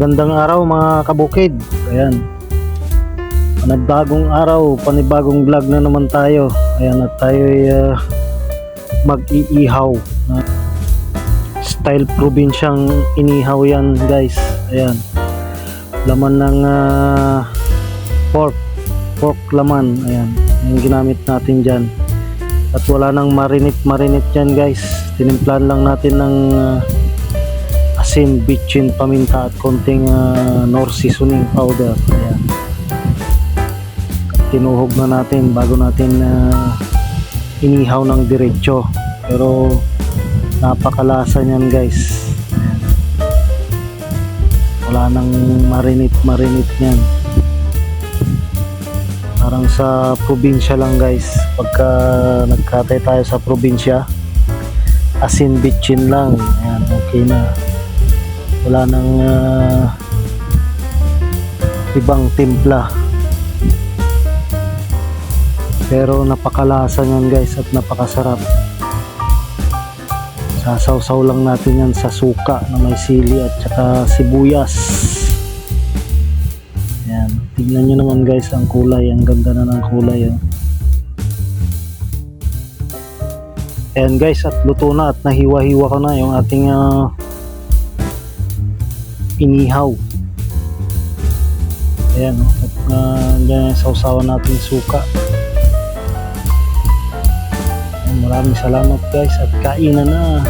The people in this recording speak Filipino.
Magandang araw mga kabukid. Ayan. Panibagong araw, panibagong vlog na naman tayo. Ayan at tayo ay ah, mag-iihaw. Style probinsyang inihaw yan guys. Ayan. Laman ng ah, pork. Pork laman. Ayan. Yung ginamit natin dyan. At wala nang marinate-marinate dyan guys. Tinimplan lang natin ng ah, asin, bitchin, paminta at konting uh, nor seasoning powder. Ayan. Tinuhog na natin bago natin uh, inihaw ng diretso. Pero napakalasa niyan guys. Wala nang marinate-marinate niyan. Parang sa probinsya lang guys. Pagka nagkatay tayo sa probinsya, asin bitchin lang. Ayan, okay na wala nang ah, ibang timpla. Pero napakalasa niyan guys at napakasarap. Sasawsaw lang natin yan sa suka na may sili at saka sibuyas. Yan tingnan nyo naman guys ang kulay. Ang ganda na ng kulay oh. Ayan guys at luto na at nahiwa-hiwa ko na yung ating ah, inihaw. Ayan, oh. at uh, dyan yung sausawan natin suka. Ayan, maraming salamat guys at kainan na.